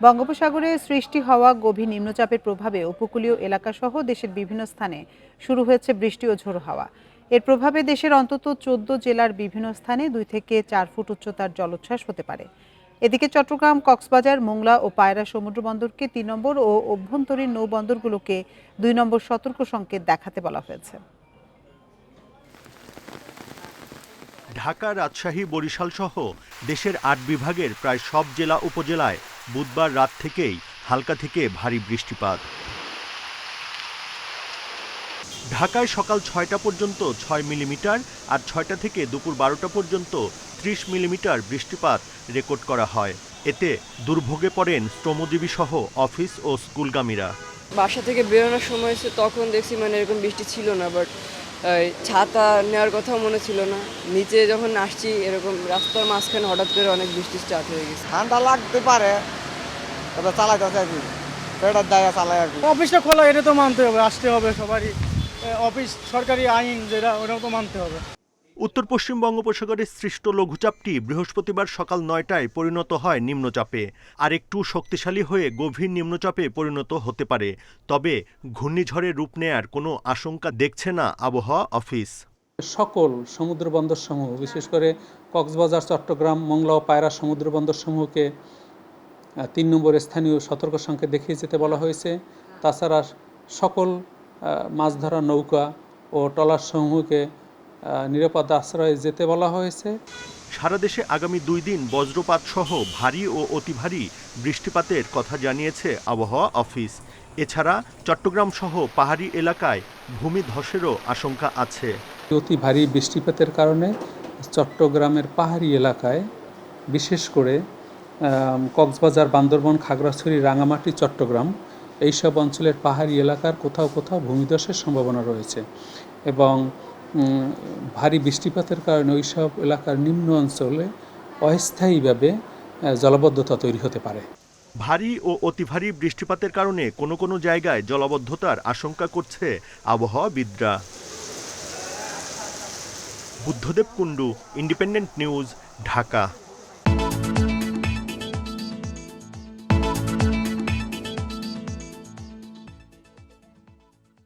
বঙ্গোপসাগরে সৃষ্টি হওয়া গভীর নিম্নচাপের প্রভাবে উপকূলীয় এলাকাসহ দেশের বিভিন্ন স্থানে শুরু হয়েছে বৃষ্টি ও ঝোড়ো হাওয়া। এর প্রভাবে দেশের অন্তত চোদ্দ জেলার বিভিন্ন স্থানে দুই থেকে চার ফুট উচ্চতার জলোচ্ছ্বাস হতে পারে। এদিকে চট্টগ্রাম, কক্সবাজার, মোংলা ও পায়রা সমুদ্র বন্দরকে তিন নম্বর ও অভ্যন্তরীণ নৌবন্দরগুলোকে দুই নম্বর সতর্ক সংকেত দেখাতে বলা হয়েছে। ঢাকা রাজশাহী, বরিশাল সহ দেশের আট বিভাগের প্রায় সব জেলা উপজেলায় বুধবার রাত থেকেই হালকা থেকে ভারী বৃষ্টিপাত। ঢাকায় সকাল ছয়টা পর্যন্ত ছয় মিলিমিটার আর ছয়টা থেকে দুপুর বারোটা পর্যন্ত ত্রিশ মিলিমিটার বৃষ্টিপাত রেকর্ড করা হয়। এতে দুর্ভোগে পড়েন শ্রমজীবী সহ অফিস ও স্কুলগামীরা। বাসা থেকে বেরোনোর সময় তখন দেখছি মানে এরকম বৃষ্টি ছিল না বাট ছাতা নেওয়ার কথাও মনে ছিল না। নিচে যখন আসছি এরকম রাস্তার মাঝখানে হঠাৎ করে অনেক বৃষ্টি স্টার্ট হয়ে গেছে। ঠান্ডা লাগতে পারে তবে চালাইতে আর কি? পেটার দায়া চালাই আর কি? অফিসটা খোলা এটা তো মানতে হবে আসতে হবে সবারই। অফিস সরকারি আইন যেটা ওটাও তো মানতে হবে। উত্তর পশ্চিম বঙ্গোপসাগরে সৃষ্ট লঘুচাপটি বৃহস্পতিবার সকাল নয়টায় পরিণত হয় নিম্নচাপে। আর একটু শক্তিশালী হয়ে গভীর নিম্নচাপে পরিণত হতে পারে। তবে ঘূর্ণিঝড়ের রূপ নেয়ার কোনো আশঙ্কা দেখছে না আবহাওয়া অফিস। সকল সমুদ্র বন্দর সমূহ বিশেষ করে কক্সবাজার, চট্টগ্রাম, মংলা ও পায়রা সমুদ্র বন্দর সমূহকে তিন নম্বর স্থানীয় সতর্ক সংকেত দেখিয়ে যেতে বলা হয়েছে। তাছাড়া সকল মাছ ধরা নৌকা ও ট্রলার সমূহকে নিরাপদ আশ্রয়ে যেতে বলা হয়েছে। সারা দেশে আগামী দুই দিন বজ্রপাত সহ ভারী ও অতি ভারী বৃষ্টিপাতের কথা জানিয়েছে আবহাওয়া অফিস। এছাড়া চট্টগ্রাম সহ পাহাড়ি এলাকায় ভূমি ভূমিধসেরও আশঙ্কা আছে। অতি ভারী বৃষ্টিপাতের কারণে চট্টগ্রামের পাহাড়ি এলাকায় বিশেষ করে কক্সবাজার বান্দরবন খাগড়াছড়ি রাঙামাটি চট্টগ্রাম এইসব অঞ্চলের পাহাড়ি এলাকার কোথাও কোথাও ভূমিধসের সম্ভাবনা রয়েছে। এবং ভারী বৃষ্টিপাতের কারণে ওই সব এলাকার নিম্ন অঞ্চলে অস্থায়ীভাবে জলবদ্ধতা তৈরি হতে পারে। ভারী ও অতি ভারী বৃষ্টিপাতের কারণে কোনো কোনো জায়গায় জলবদ্ধতার আশঙ্কা করছে আবহাওয়াবিদরা। Buddhadeb Kundu Independent News Dhaka.